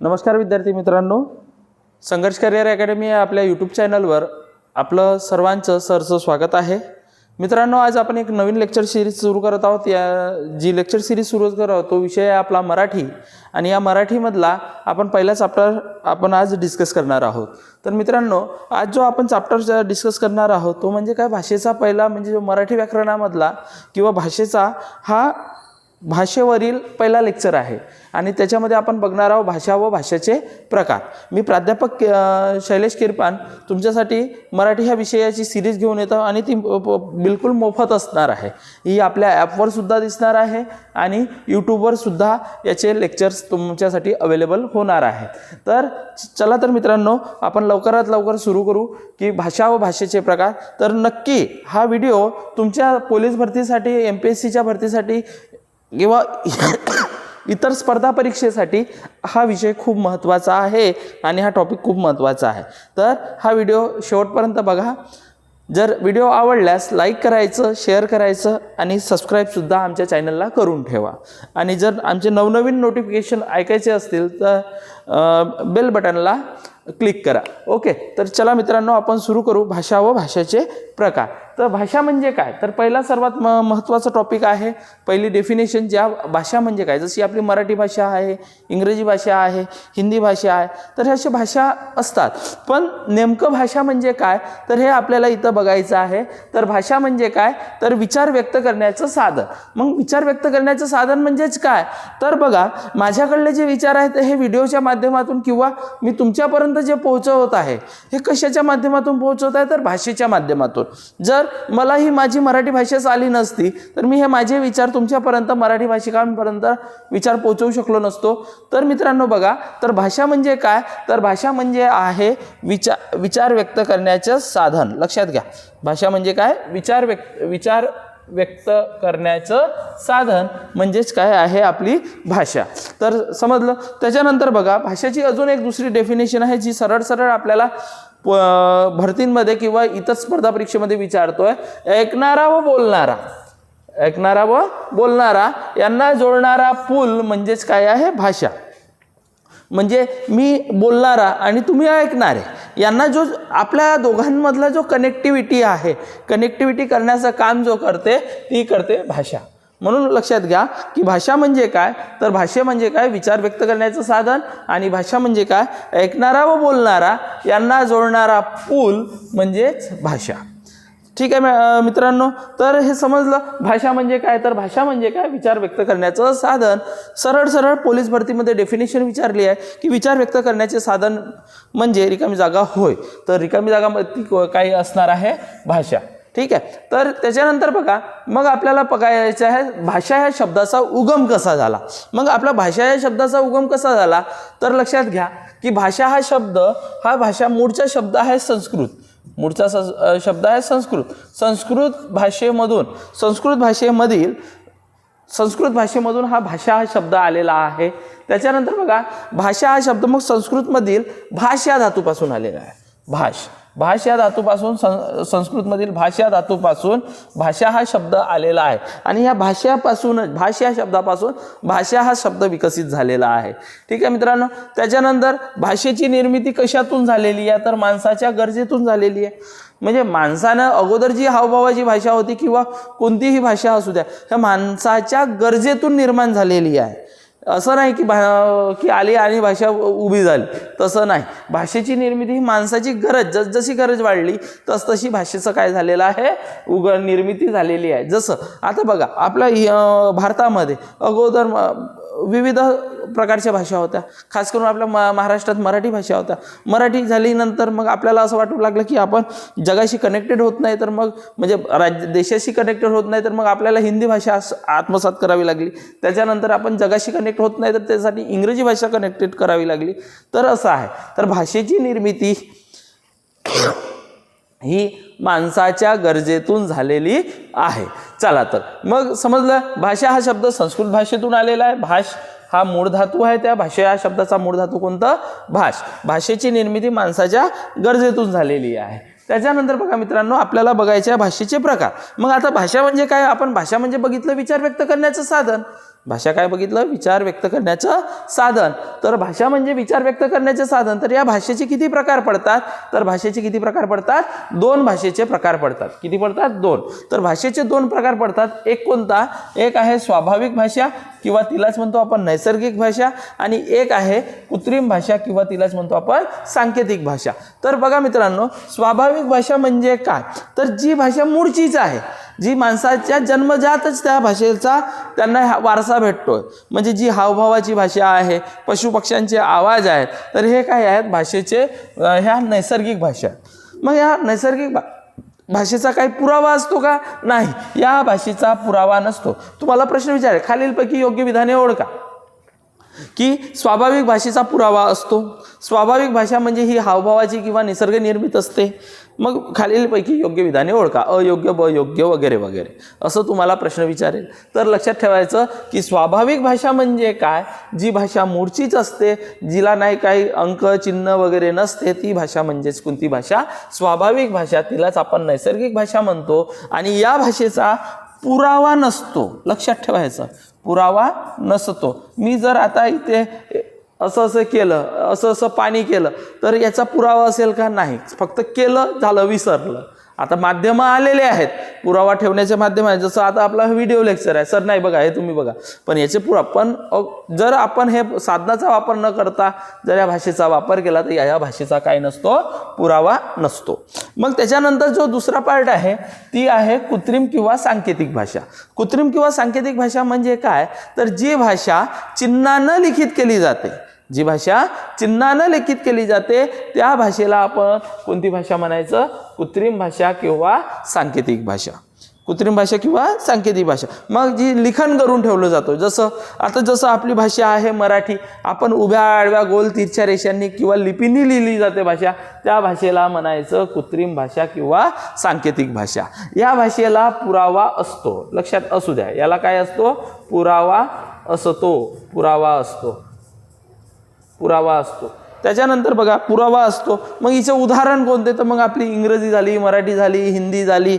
नमस्कार विद्यार्थी मित्रांनो. संघर्ष करिअर अकॅडमी या आपल्या यूट्यूब चॅनलवर आपलं सर्वांचं सरचं स्वागत आहे. मित्रांनो आज आपण एक नवीन लेक्चर सिरीज सुरू करत आहोत. या जी लेक्चर सिरीज सुरू करत आहोत तो विषय आहे आपला मराठी. आणि या मराठीमधला आपण पहिला चाप्टर आपण आज डिस्कस करणार आहोत. तर मित्रांनो आज जो आपण चाप्टर डिस्कस करणार आहोत तो म्हणजे काय? भाषेचा पहिला म्हणजे जो मराठी व्याकरणामधला किंवा भाषेचा हा भाषेवरील पहिला लेक्चर आहे. आणि त्याच्यामध्ये आपण बघणार आहोत भाषा व भाषेचे प्रकार. मी प्राध्यापक शैलेश किरपान तुमच्यासाठी मराठी ह्या विषयाची सिरीज घेऊन येतो आणि ती बिलकुल मोफत असणार आहे. ही आपल्या ॲपवरसुद्धा दिसणार आहे आणि यूट्यूबवरसुद्धा याचे लेक्चर्स तुमच्यासाठी अवेलेबल होणार आहेत तर चला तर मित्रांनो आपण लवकरात लवकर सुरू करू की भाषा व भाषेचे प्रकार. तर नक्की हा व्हिडिओ तुमच्या पोलीस भरतीसाठी एम पी एस सीच्या भरतीसाठी किंवा इतर स्पर्धा परीक्षेसाठी हा विषय खूप महत्त्वाचा आहे आणि हा टॉपिक खूप महत्त्वाचा आहे. तर हा व्हिडिओ शेवटपर्यंत बघा. जर व्हिडिओ आवडल्यास लाईक करायचं शेअर करायचं आणि सबस्क्राईबसुद्धा आमच्या चॅनलला करून ठेवा. आणि जर आमचे नवनवीन नोटिफिकेशन ऐकायचे असतील तर बेल बटनला क्लिक करा. ओके तर चला मित्रांनो आपण सुरू करू भाषा व भाषेचे प्रकार. तर भाषा म्हणजे काय? तर पहिला सर्वात म महत्त्वाचा टॉपिक आहे पहिली डेफिनेशन ज्या भाषा म्हणजे काय? जशी आपली मराठी भाषा आहे इंग्रजी भाषा आहे हिंदी भाषा आहे तर ह्या अशा भाषा असतात. पण नेमकं भाषा म्हणजे काय? तर हे आपल्याला इथं बघायचं आहे. तर भाषा म्हणजे काय? तर विचार व्यक्त करण्याचं साधन. मग विचार व्यक्त करण्याचं साधन म्हणजेच काय? तर बघा माझ्याकडले जे विचार आहेत हे व्हिडिओच्या माध्यमातून किंवा मी तुमच्यापर्यंत जे पोहोचवत आहे हे कशाच्या माध्यमातून पोहोचवत आहे? तर भाषेच्या माध्यमातून. जर मला ही माझी मराठी भाषाच आली नसती. तर मी हे माझे विचार तुमच्यापर्यंत मराठी भाषिकांपर्यंत विचार पोचवू शकलो नसतो. तर मित्रांनो बघा तर भाषा म्हणजे काय? तर भाषा म्हणजे आहे विचार विचार व्यक्त करण्याचं साधन. लक्षात घ्या. भाषा म्हणजे काय? विचार व्यक्त विचार व्यक्त करण्याचं साधन म्हणजेच काय आहे आपली भाषा. तर समजलं? त्याच्यानंतर बघा भाषेची अजून एक दुसरी डेफिनेशन आहे जी सरळ सरळ आपल्याला प भरतींमध्ये किंवा इतर स्पर्धा परीक्षेमध्ये विचारतोय ऐकणारा व बोलणारा. ऐकणारा व बोलणारा यांना जोडणारा पूल म्हणजेच काय आहे? भाषा. म्हणजे मी बोलणारा आणि तुम्ही ऐकणारे. यांना जो आपल्या दोघांमधला जो कनेक्टिव्हिटी आहे कनेक्टिव्हिटी करण्याचं काम जो करते ती करते भाषा. म्हणून लक्षात घ्या की भाषा म्हणजे काय? तर भाषा म्हणजे काय? विचार व्यक्त करण्याचं साधन आणि भाषा म्हणजे काय? ऐकणारा व बोलणारा यांना जोडणारा पूल म्हणजेच भाषा. ठीक आहे मित्रांनो तर हे समजलं? भाषा म्हणजे काय? तर भाषा म्हणजे काय? विचार व्यक्त करण्याचं साधन. सरळ सरळ पोलीस भरतीमध्ये डेफिनेशन विचारली आहे की विचार व्यक्त करण्याचे साधन म्हणजे रिकामी जागा होय. तर रिकामी जागा ती काही असणार आहे भाषा. ठीक आहे? तर त्याच्यानंतर बघा मग आपल्याला बघायचं आहे भाषा ह्या शब्दाचा उगम कसा झाला? मग आपला भाषा या शब्दाचा उगम कसा झाला? तर लक्षात घ्या की भाषा हा शब्द हा भाषा मूळचा शब्द आहे संस्कृत. मूळचा सं शब्द आहे संस्कृत. संस्कृत भाषेमधून संस्कृत भाषेमधील संस्कृत भाषेमधून हा भाषा हा शब्द आलेला आहे. त्याच्यानंतर बघा भाषा हा शब्द मग संस्कृतमधील भाष या धातूपासून आलेला आहे. भाष. भाष या धातूपासून सं संस्कृतमधील भाषा धातूपासून भाषा हा शब्द आलेला आहे. आणि या भाषापासूनच भाष या शब्दापासून भाषा हा शब्द विकसित झालेला आहे. ठीक आहे मित्रांनो? त्याच्यानंतर भाषेची निर्मिती कशातून झालेली आहे? तर माणसाच्या गरजेतून झालेली आहे. म्हणजे माणसानं अगोदर जी हावभावाची भाषा होती किंवा कोणतीही भाषा असू द्या त्या माणसाच्या गरजेतून निर्माण झालेली आहे. असं नाही की भा की आली आणि भाषा उभी झाली. तसं नाही. भाषेची निर्मिती ही माणसाची गरज जसजशी गरज वाढली तसतशी भाषेचं काय झालेलं आहे? उग निर्मिती झालेली आहे. जसं आता बघा आपल्या भारतामध्ये अगोदर विविध प्रकारच्या भाषा होत्या. खास करून आपल्या म महाराष्ट्रात मराठी भाषा होत्या. मराठी झालीनंतर मग आपल्याला असं वाटू लागलं की आपण जगाशी कनेक्टेड होत नाही तर मग म्हणजे राज्य देशाशी कनेक्टेड होत नाही तर मग आपल्याला हिंदी भाषा आत्मसात करावी लागली. त्याच्यानंतर आपण जगाशी कनेक्ट होत नाही तर त्यासाठी इंग्रजी भाषा कनेक्टेड करावी लागली. तर असं आहे. तर भाषेची निर्मिती ही माणसाच्या गरजेतून झालेली आहे. चला तर मग समजलं? भाषा हा शब्द संस्कृत भाषेतून आलेला आहे. भाष हा मूळ धातू आहे त्या भाषा या शब्दाचा मूळ धातू कोणता? भाष. भाषेची निर्मिती माणसाच्या गरजेतून झालेली आहे. त्याच्यानंतर बघा मित्रांनो आपल्याला बघायचे भाषेचे प्रकार. मग आता भाषा म्हणजे काय? आपण भाषा म्हणजे बघितलं विचार व्यक्त करण्याचं साधन. भाषा काय बघितलं? विचार व्यक्त करण्याचं साधन. तर भाषा म्हणजे विचार व्यक्त करण्याचं साधन. तर या भाषेचे किती प्रकार पडतात? तर भाषेचे किती प्रकार पडतात? दोन भाषेचे प्रकार पडतात. किती पडतात? दोन. तर भाषेचे दोन प्रकार पडतात. एक कोणता? एक आहे स्वाभाविक भाषा किंवा तिलाच म्हणतो आपण नैसर्गिक भाषा आणि एक आहे कृत्रिम भाषा किंवा तिलाच म्हणतो आपण सांकेतिक भाषा. तर बघा मित्रांनो स्वाभाविक भाषा म्हणजे काय? तर जी भाषा मूळचीच आहे. जी माणसाच्या जन्मजातच त्या भाषेचा त्यांना हा वारसा भेटतोय. म्हणजे जी हावभावाची भाषा आहे पशुपक्ष्यांचे आवाज आहेत तर हे काय आहेत? भाषेचे ह्या नैसर्गिक भाषा. मग ह्या नैसर्गिक भा भाषेचा काही पुरावा असतो का? नाही. या भाषेचा पुरावा नसतो. तुम्हाला प्रश्न विचार खालीलपैकी योग्य विधाने ओळखा. की स्वाभाविक भाषेचा पुरावा असतो. स्वाभाविक भाषा म्हणजे ही हावभावाची किंवा निसर्गनिर्मित असते. मग खालीलपैकी योग्य विधाने ओळखा. अयोग्य ब योग्य वगैरे वगैरे. असं तुम्हाला प्रश्न विचारेल. तर लक्षात ठेवायचं की स्वाभाविक भाषा म्हणजे काय? जी भाषा मूळचीच असते जिला नाही काही अंक चिन्ह वगैरे नसते ती भाषा म्हणजेच कोणती भाषा? स्वाभाविक भाषा. तिलाच आपण नैसर्गिक भाषा म्हणतो. आणि या भाषेचा पुरावा नसतो. लक्षात ठेवायचं पुरावा नसतो. मी जर आता इथे असं असं केलं असं असं पाणी केलं तर याचा पुरावा असेल का? नाही. फक्त केलं झालं विसरलं. आता माध्यमं आलेले आहेत. पुरावा ठेवण्याचे माध्यम आहे जसं आता आपला व्हिडिओ लेक्चर आहे. सर नाही बघा हे तुम्ही बघा. पण याचे पुरा पण जर आपण हे साधनाचा वापर न करता जर या भाषेचा वापर केला तर या या भाषेचा काय नसतो? पुरावा नसतो. मग त्याच्यानंतर जो दुसरा पार्ट आहे ती आहे कृत्रिम किंवा सांकेतिक भाषा. कृत्रिम किंवा सांकेतिक भाषा म्हणजे काय? तर जी भाषा चिन्हानं लिखित केली जाते. जी भाषा चिन्हानं लिखित केली जाते त्या भाषेला आपण कोणती भाषा म्हणायचं? कृत्रिम भाषा किंवा सांकेतिक भाषा. कृत्रिम भाषा किंवा सांकेतिक भाषा. मग जी लिखाण करून ठेवलं जातो जसं आता जसं आपली भाषा आहे मराठी आपण उभ्या आडव्या गोल तिरच्या रेषांनी किंवा लिपींनी लिहिली जाते भाषा त्या भाषेला म्हणायचं कृत्रिम भाषा किंवा सांकेतिक भाषा. या भाषेला पुरावा असतो. लक्षात असू द्या. याला काय असतो? पुरावा असतो. पुरावा असतो. पुरावा असतो. त्याच्यानंतर बघा पुरावा असतो. मग हिचं उदाहरण कोणते? तर मग आपली इंग्रजी झाली मराठी झाली हिंदी झाली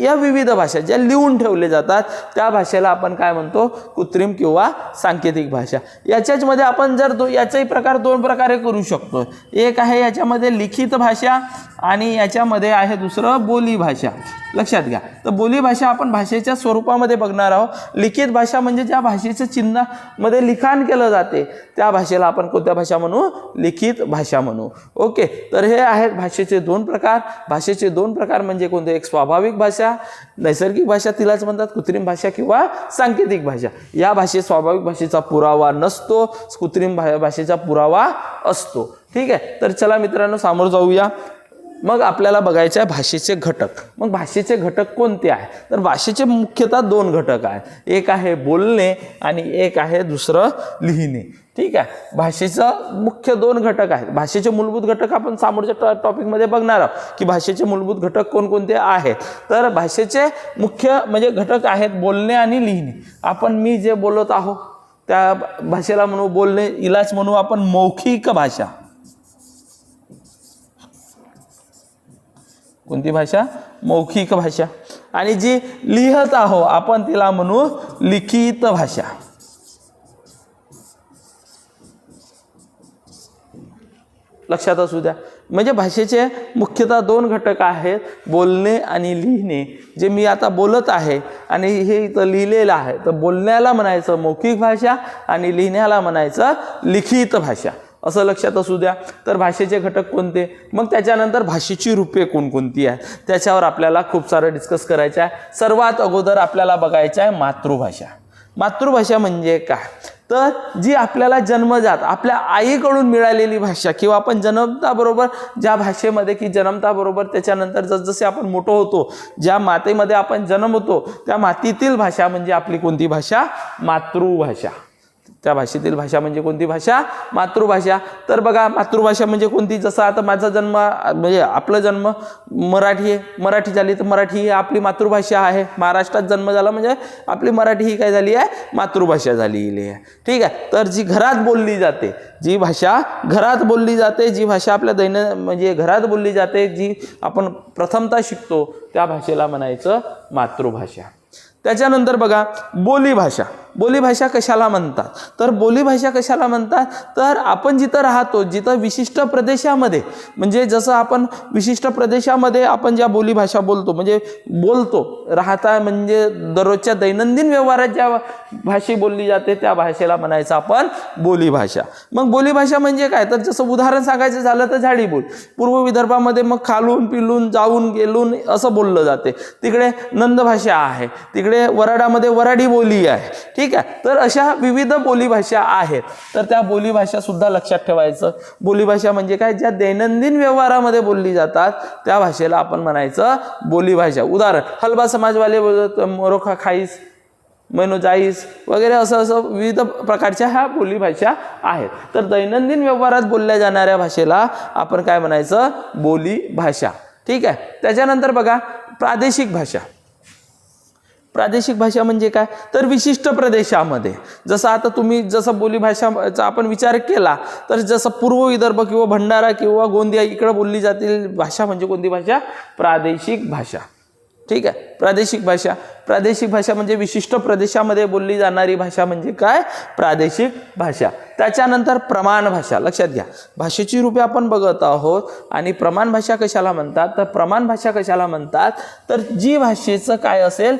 या विविध भाषा ज्या लिहून ठेवले जातात त्या भाषेला आपण काय म्हणतो? कृत्रिम किंवा सांकेतिक भाषा. याच्याचमध्ये आपण जर दो याचाही प्रकार दोन प्रकारे करू शकतो. एक आहे याच्यामध्ये लिखित भाषा आणि याच्यामध्ये आहे दुसरं बोली भाषा. लक्षात घ्या. तर बोली भाषा आपण भाषेच्या स्वरूपामध्ये बघणार आहोत. लिखित भाषा म्हणजे ज्या भाषेचं चिन्हामध्ये लिखाण केलं जाते त्या भाषेला आपण कोणत्या भाषा म्हणू? लिखित भाषा म्हणू. ओके. तर हे आहेत भाषेचे दोन प्रकार. भाषेचे दोन प्रकार म्हणजे कोणते? एक स्वाभाविक भाषा भाषा नैसर्गिक भाषा तिलाच म्हणतात कृत्रिम भाषा किंवा सांकेतिक भाषा. या भाषेत स्वाभाविक भाषेचा पुरावा नसतो कृत्रिम भा भाषेचा पुरावा असतो. ठीक आहे? तर चला मित्रांनो सामोरं जाऊया. मग आपल्याला बघायचे आहे भाषेचे घटक. मग भाषेचे घटक कोणते आहे? तर भाषेचे मुख्यतः दोन घटक आहेत. एक आहे बोलणे आणि एक आहे दुसरं लिहिणे. ठीक आहे? भाषेचं मुख्य दोन घटक आहेत. भाषेचे मूलभूत घटक आपण समोरच्या टॉ टॉपिकमध्ये बघणार आहोत की भाषेचे मूलभूत घटक कोणकोणते आहेत. तर भाषेचे मुख्य म्हणजे घटक आहेत बोलणे आणि लिहिणे. आपण मी जे बोलत आहोत त्या भाषेला म्हणू बोलणे इलाच म्हणू आपण मौखिक भाषा. कोणती भाषा? मौखिक भाषा. आणि जी लिहत आहो आपण तिला म्हणू लिखित भाषा. लक्षात असू द्या. म्हणजे भाषेचे मुख्यतः दोन घटक आहेत बोलणे आणि लिहिणे. जे मी आता बोलत आहे आणि हे इथं लिहिलेलं आहे. तर बोलण्याला म्हणायचं मौखिक भाषा आणि लिहिण्याला म्हणायचं लिखित भाषा. असं लक्षात असू द्या. तर भाषेचे घटक कोणते? मग त्याच्यानंतर भाषेची रूपे कोणकोणती आहेत? त्याच्यावर आपल्याला खूप सारं डिस्कस करायचं आहे सर्वात अगोदर आपल्याला बघायचं आहे मातृभाषा. मातृभाषा म्हणजे काय? तर जी आपल्याला जन्मजात आपल्या आईकडून मिळालेली भाषा किंवा आपण जन्मताबरोबर ज्या भाषेमध्ये की जन्मताबरोबर त्याच्यानंतर जसजसे आपण मोठं होतो ज्या मातेमध्ये आपण जन्मतो त्या मातीतील भाषा म्हणजे आपली कोणती भाषा? मातृभाषा. त्या भाषेतील भाषा म्हणजे कोणती भाषा? मातृभाषा. तर बघा मातृभाषा म्हणजे कोणती? जसं आता माझा जन्म म्हणजे आपला जन्म मराठी आहे. मराठी झाली तर मराठी ही आपली मातृभाषा आहे. महाराष्ट्रात जन्म झाला म्हणजे आपली मराठी ही काय झाली आहे? मातृभाषा झालेली आहे. ठीक आहे? तर जी घरात बोलली जाते जी भाषा घरात बोलली जाते जी भाषा आपल्या दैन म्हणजे घरात बोलली जाते जी आपण प्रथमतः शिकतो त्या भाषेला म्हणायचं मातृभाषा. त्याच्यानंतर बघा बोलीभाषा. बोलीभाषा कशाला म्हणतात? तर बोलीभाषा कशाला म्हणतात? तर आपण जिथं राहतो जिथं विशिष्ट प्रदेशामध्ये म्हणजे जसं आपण विशिष्ट प्रदेशामध्ये आपण ज्या बोलीभाषा बोलतो म्हणजे बोलतो राहता म्हणजे दररोजच्या दैनंदिन व्यवहारात ज्या भाषे बोलली जाते त्या भाषेला म्हणायचं आपण बोलीभाषा. मग बोलीभाषा म्हणजे काय? तर जसं उदाहरण सांगायचं झालं तर झाडी बोल. पूर्व विदर्भामध्ये मग खालून पिलून जाऊन गेलून असं बोललं जाते. तिकडे नंद भाषा आहे. तिकडे वराडामध्ये वराडी बोली आहे. ठीक आहे? तर अशा विविध बोलीभाषा आहेत. तर त्या बोलीभाषा सुद्धा लक्षात ठेवायचं. बोलीभाषा म्हणजे काय? ज्या दैनंदिन व्यवहारामध्ये बोलली जातात त्या भाषेला आपण म्हणायचं बोलीभाषा. उदाहरण हलबा समाजवाले बोलत मोरोखा खाईस मैनो जाईस वगैरे असं असं विविध प्रकारच्या ह्या बोलीभाषा आहेत. तर दैनंदिन व्यवहारात बोलल्या जाणाऱ्या भाषेला आपण काय म्हणायचं? बोलीभाषा. ठीक आहे? त्याच्यानंतर बघा प्रादेशिक भाषा. प्रादेशिक भाषा म्हणजे काय? तर विशिष्ट प्रदेशामध्ये. जसं आता तुम्ही जसं बोलीभाषाचा आपण विचार केला तर जसं पूर्व विदर्भ किंवा भंडारा किंवा गोंदिया इकडं बोलली जातील भाषा म्हणजे कोणती भाषा? प्रादेशिक भाषा. ठीक आहे? प्रादेशिक भाषा. प्रादेशिक भाषा म्हणजे विशिष्ट प्रदेशामध्ये बोलली जाणारी भाषा म्हणजे काय? प्रादेशिक भाषा. त्याच्यानंतर प्रमाण भाषा. लक्षात घ्या. भाषेची रूपे आपण बघत आहोत आणि प्रमाण भाषा कशाला म्हणतात? तर प्रमाण भाषा कशाला म्हणतात? तर जी भाषेचं काय असेल?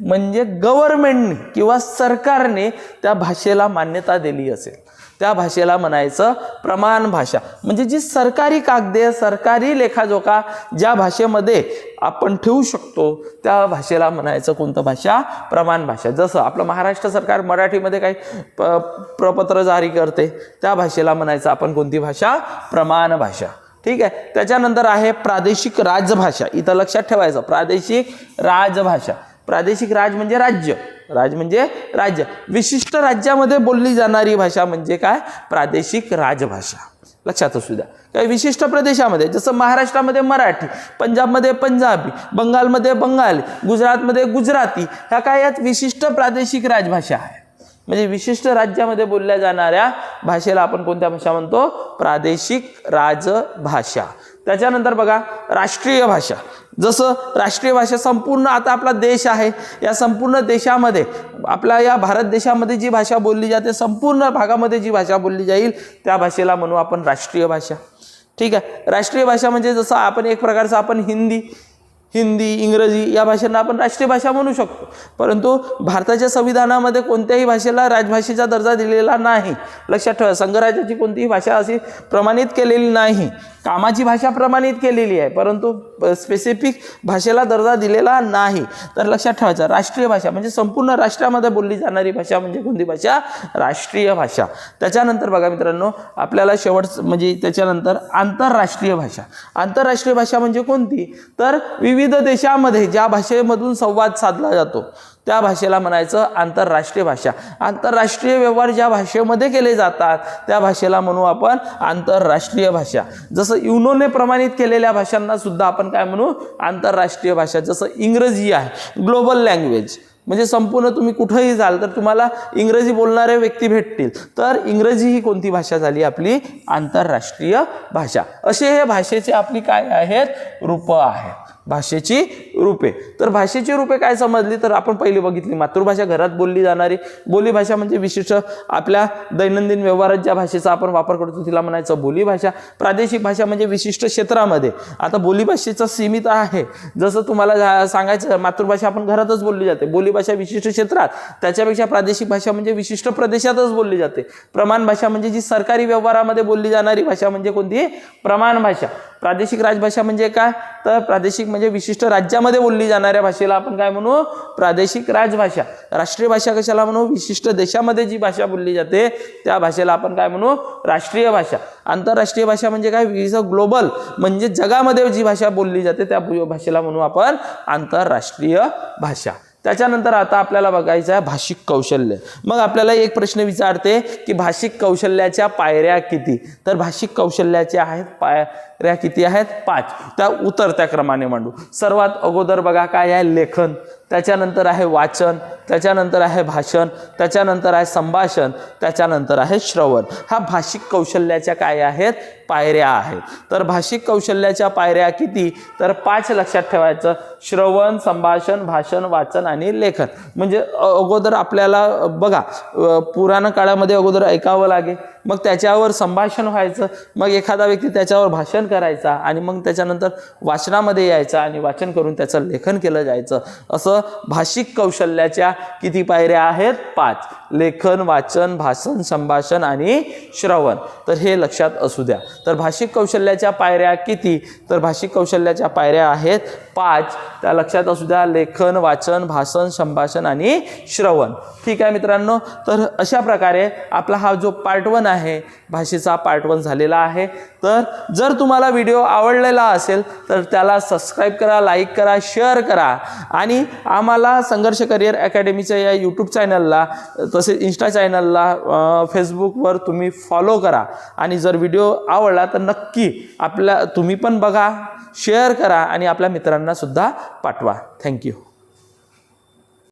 म्हणजे गव्हर्मेंटने किंवा सरकारने त्या भाषेला मान्यता दिली असेल. त्या भाषेला म्हणायचं प्रमाण भाषा. म्हणजे जी सरकारी कागदे सरकारी लेखाजोखा ज्या भाषेमध्ये आपण ठेवू शकतो त्या भाषेला म्हणायचं कोणतं भाषा? प्रमाण भाषा. जसं आपलं महाराष्ट्र सरकार मराठीमध्ये काही प प्रपत्र जारी करते त्या भाषेला म्हणायचं आपण कोणती भाषा? प्रमाण भाषा. ठीक आहे? त्याच्यानंतर आहे प्रादेशिक राजभाषा. इथं लक्षात ठेवायचं. प्रादेशिक राजभाषा. प्रादेशिक राज म्हणजे राज्य. राज म्हणजे राज्य. विशिष्ट राज्यामध्ये बोलली जाणारी भाषा म्हणजे काय? प्रादेशिक राजभाषा. लक्षात असू द्या. काही विशिष्ट प्रदेशामध्ये जसं महाराष्ट्रामध्ये मराठी पंजाबमध्ये पंजाबी बंगालमध्ये बंगाली गुजरातमध्ये गुजराती ह्या काय यात विशिष्ट प्रादेशिक राजभाषा आहे म्हणजे विशिष्ट राज्यामध्ये बोलल्या जाणाऱ्या भाषेला आपण कोणत्या भाषा म्हणतो? प्रादेशिक राजभाषा. त्याच्यानंतर बघा राष्ट्रीय भाषा. जसं राष्ट्रीय भाषा संपूर्ण आता आपला देश आहे या संपूर्ण देशामध्ये आपल्या या भारत देशामध्ये जी भाषा बोलली जाते संपूर्ण भागामध्ये जी भाषा बोलली जाईल त्या भाषेला म्हणू आपण राष्ट्रीय भाषा. ठीक आहे? राष्ट्रीय भाषा म्हणजे जसं आपण एक प्रकारचं आपण हिंदी हिंदी इंग्रजी या भाषांना आपण राष्ट्रीय भाषा म्हणू शकतो. परंतु भारताच्या संविधानामध्ये कोणत्याही भाषेला राजभाषेचा दर्जा दिलेला नाही. लक्षात ठेवा संघराज्याची कोणतीही भाषा अशी प्रमाणित केलेली नाही. कामाची भाषा प्रमाणित केलेली आहे परंतु स्पेसिफिक भाषेला दर्जा दिलेला नाही. तर लक्षात ठेवायचं राष्ट्रीय भाषा म्हणजे संपूर्ण राष्ट्रामध्ये बोलली जाणारी भाषा म्हणजे कोणती भाषा? राष्ट्रीय भाषा. त्याच्यानंतर बघा मित्रांनो आपल्याला शेवट म्हणजे त्याच्यानंतर आंतरराष्ट्रीय भाषा. आंतरराष्ट्रीय भाषा म्हणजे कोणती? तर विविध देशामध्ये ज्या भाषेमधून संवाद साधला जातो. त्या भाषेला म्हणायचं आंतरराष्ट्रीय भाषा. आंतरराष्ट्रीय व्यवहार ज्या भाषेमध्ये केले जातात त्या भाषेला म्हणू आपण आंतरराष्ट्रीय भाषा. जसं युनोने प्रमाणित केलेल्या भाषांना सुद्धा आपण काय म्हणू? आंतरराष्ट्रीय भाषा. जसं इंग्रजी आहे ग्लोबल लँग्वेज. म्हणजे संपूर्ण तुम्ही कुठंही जाल तर तुम्हाला इंग्रजी बोलणारे व्यक्ती भेटतील. तर इंग्रजी ही कोणती भाषा झाली? आपली आंतरराष्ट्रीय भाषा. असे हे भाषेचे आपली काय आहेत? रूपं आहेत. भाषेची रूपे. तर भाषेची रूपे काय समजली? तर आपण पहिली बघितली मातृभाषा घरात बोलली जाणारी. बोलीभाषा म्हणजे विशिष्ट आपल्या दैनंदिन व्यवहारात ज्या भाषेचा आपण वापर करतो तिला म्हणायचं बोलीभाषा. प्रादेशिक भाषा म्हणजे विशिष्ट क्षेत्रामध्ये. आता बोलीभाषेचं सीमित आहे. जसं तुम्हाला सांगायचं मातृभाषा आपण घरातच बोलली जाते. बोलीभाषा विशिष्ट क्षेत्रात. त्याच्यापेक्षा प्रादेशिक भाषा म्हणजे विशिष्ट प्रदेशातच बोलली जाते. प्रमाण भाषा म्हणजे जी सरकारी व्यवहारामध्ये बोलली जाणारी भाषा म्हणजे कोणती? प्रमाण भाषा. प्रादेशिक राजभाषा म्हणजे काय? तर प्रादेशिक म्हणजे विशिष्ट राज्यामध्ये बोलली जाणाऱ्या भाषेला आपण काय म्हणू? प्रादेशिक राजभाषा. राष्ट्रीय भाषा कशाला म्हणू? विशिष्ट देशामध्ये जी भाषा बोलली जाते त्या भाषेला आपण काय म्हणू? राष्ट्रीय भाषा. आंतरराष्ट्रीय भाषा म्हणजे काय? विविध ग्लोबल म्हणजे जगामध्ये जी भाषा बोलली जाते त्या भाषेला म्हणू आपण आंतरराष्ट्रीय भाषा. त्याच्यानंतर आता आपल्याला बघायचं आहे भाषिक कौशल्य. मग आपल्याला एक प्रश्न विचारते की भाषिक कौशल्याच्या पायऱ्या किती? तर भाषिक कौशल्याच्या आहेत पायऱ्या किती आहेत? पाच. त्या उतरत्या क्रमाने मांडू. सर्वात अगोदर बघा काय आहे? लेखन. त्याच्यानंतर आहे वाचन त्याच्यानंतर आहे भाषण त्याच्यानंतर आहे संभाषण त्याच्यानंतर आहे श्रवण. हा भाषिक कौशल्याच्या काय आहेत? पायऱ्या आहेत. तर भाषिक कौशल्याच्या पायऱ्या किती? तर पाच लक्षात ठेवायचं. श्रवण संभाषण भाषण वाचन आणि लेखन. म्हणजे अगोदर आपल्याला बघा पुराण काळामध्ये अगोदर ऐकावं लागेल. मग त्याच्यावर संभाषण व्हायचं. मग एखादा व्यक्ती त्याच्यावर भाषण करायचा आणि मग त्याच्यानंतर वाचनामध्ये यायचा आणि वाचन करून त्याचं लेखन केलं जायचं. असं भाषिक कौशल्याच्या किती पायऱ्या आहेत? पाच. लेखन वाचन भाषण संभाषण आणि श्रवण. तर हे लक्षात असू द्या. तर भाषिक कौशल्याच्या पायऱ्या किती? तर भाषिक कौशल्याच्या पायऱ्या आहेत पाच. त्या लक्षात असू द्या. लेखन वाचन भाषण संभाषण आणि श्रवण. ठीक आहे मित्रांनो? तर अशा प्रकारे आपला हा जो पार्ट वन आहे भाषेचा पार्ट वन झालेला आहे. तर जर तुम्हाला व्हिडिओ आवडलेला असेल तर त्याला सबस्क्राईब करा लाईक करा शेअर करा. आणि आम्हाला संघर्ष करिअर अकॅडमीच्या या यूट्यूब चॅनलला तसेच इन्स्टा चॅनलला फेसबुकवर तुम्ही फॉलो करा. आणि जर व्हिडिओ आवडला तर नक्की आपल्या तुम्ही पण बघा शेअर करा आणि आपल्या मित्रांनासुद्धा पाठवा. थँक्यू